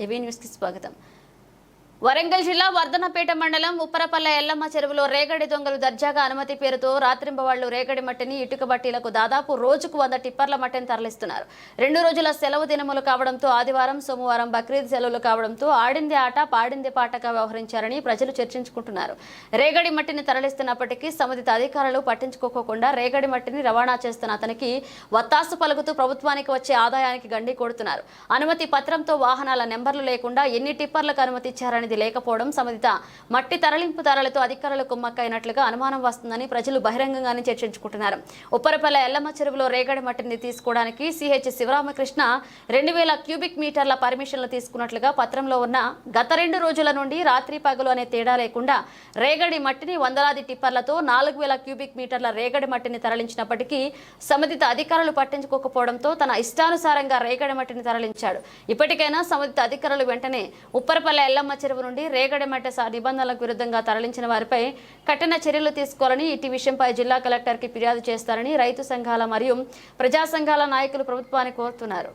ఏవీ న్యూస్కి స్వాగతం వరంగల్ జిల్లా వర్ధనపేట మండలం ఉప్పరపల్లె ఎల్లమ్మ చెరువులో రేగడి దొంగలు దర్జాగా అనుమతి పేరుతో రాత్రింబవాళ్ళు రేగడి మట్టిని ఇటుక బట్టీలకు దాదాపు రోజుకు వంద టిప్పర్ల మట్టిని తరలిస్తున్నారు. రెండు రోజుల సెలవు దినములు కావడంతో ఆదివారం సోమవారం బక్రీద్ సెలవులు కావడంతో ఆడింది ఆట పాడింది పాటగా వ్యవహరించారని ప్రజలు చర్చించుకుంటున్నారు. రేగడి మట్టిని తరలిస్తున్నప్పటికీ సంబంధిత అధికారులు పట్టించుకోకుండా రేగడి మట్టిని రవాణా చేస్తున్న అతనికి వత్తాసు పలుకుతూ ప్రభుత్వానికి వచ్చే ఆదాయానికి గండి కొడుతున్నారు. అనుమతి పత్రంతో వాహనాల నెంబర్లు లేకుండా ఎన్ని టిప్పర్లకు అనుమతి అనేది లేకపోవడం సంబంధిత మట్టి తరలింపు ధరలతో అధికారులు కుమ్మక్కైనట్లుగా అనుమానం వస్తుందని ప్రజలు బహిరంగంగానే చర్చించుకుంటున్నారు. ఉప్పరపల్లె ఎల్లమ్మ చెరువులో రేగడి మట్టిని తీసుకోవడానికి సిహెచ్ శివరామకృష్ణ రెండు వేల క్యూబిక్ మీటర్ల పర్మిషన్లు తీసుకున్నట్లుగా పత్రంలో ఉన్న గత రెండు రోజుల నుండి రాత్రి పగలు అనే తేడా లేకుండా రేగడి మట్టిని వందలాది టిప్పర్లతో నాలుగు వేల క్యూబిక్ మీటర్ల రేగడి మట్టిని తరలించినప్పటికీ సంబంధిత అధికారులు పట్టించుకోకపోవడంతో తన ఇష్టానుసారంగా రేగడి మట్టిని తరలించాడు. ఇప్పటికైనా సంబంధిత అధికారులు వెంటనే ఉప్పరపల్లె ఎల్లమ్మ చెరువు నుండి రేగడి నిబంధనలకు విరుద్ధంగా తరలించిన వారిపై కఠిన చర్యలు తీసుకోవాలని ఇటు విషయంపై జిల్లా కలెక్టర్కి ఫిర్యాదు చేస్తారని రైతు సంఘాల మరియు ప్రజా సంఘాల నాయకులు ప్రభుత్వాన్ని కోరుతున్నారు.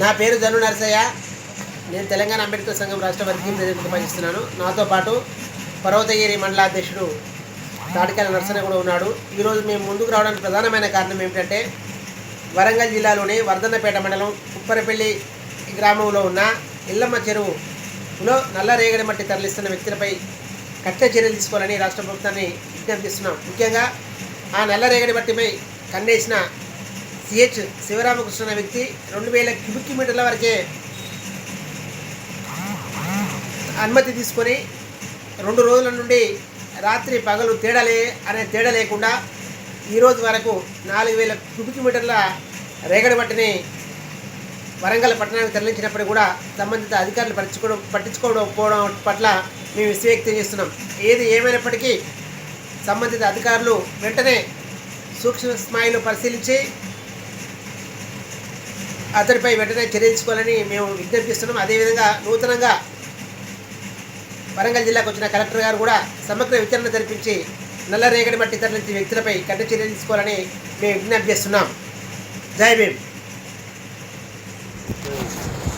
నా పేరు ధను నరసయ్య. నేను తెలంగాణ అంబేద్కర్ సంఘం రాష్ట్ర వర్కింగ్ ప్రెసిడెంట్గా పనిచేస్తున్నాను నాతో పాటు పర్వతగిరి మండలాధ్యక్షుడు తాటికాల కూడా ఉన్నాడు. ఈరోజు మేము ముందుకు రావడానికి ప్రధానమైన కారణం ఏమిటంటే వరంగల్ జిల్లాలోని వర్ధన్నపేట మండలం ఉప్పరపల్లి గ్రామంలో ఉన్న ఇల్లమ్మ చెరువులో నల్ల రేగడి మట్టి తరలిస్తున్న వ్యక్తులపై కఠిన చర్యలు తీసుకోవాలని రాష్ట్ర ప్రభుత్వాన్ని విజ్ఞప్తిస్తున్నాం ముఖ్యంగా ఆ నల్ల రేగడి మట్టిపై కన్నేసిన సిహెచ్ శివరామకృష్ణ అనే వ్యక్తి రెండు వేల క్యూబిక్ మీటర్ల వరకే అనుమతి తీసుకొని రెండు రోజుల నుండి రాత్రి పగలు తేడలే అనే తేడా లేకుండా ఈరోజు వరకు నాలుగు వేల క్యూబిక్ మీటర్ల రేగడి మట్టిని వరంగల్ పట్టణానికి తరలించినప్పుడు కూడా సంబంధిత అధికారులు పట్టించుకోవడం పట్టించుకోకపోవడం పట్ల మేము వ్యక్తం చేస్తున్నాం. ఏది ఏమైనప్పటికీ సంబంధిత అధికారులు వెంటనే సూక్ష్మ స్థాయిలో పరిశీలించి అతడిపై వెంటనే చర్య తీసుకోవాలని మేము విజ్ఞప్తిస్తున్నాం. అదేవిధంగా నూతనంగా వరంగల్ జిల్లాకు వచ్చిన కలెక్టర్ గారు కూడా సమగ్ర విచారణ జరిపించి నల్ల రేగడి మట్టి తరలించే వ్యక్తులపై కఠిన చర్యలు తీసుకోవాలని మేము విజ్ఞప్తి చేస్తున్నాం. జై భీమ్.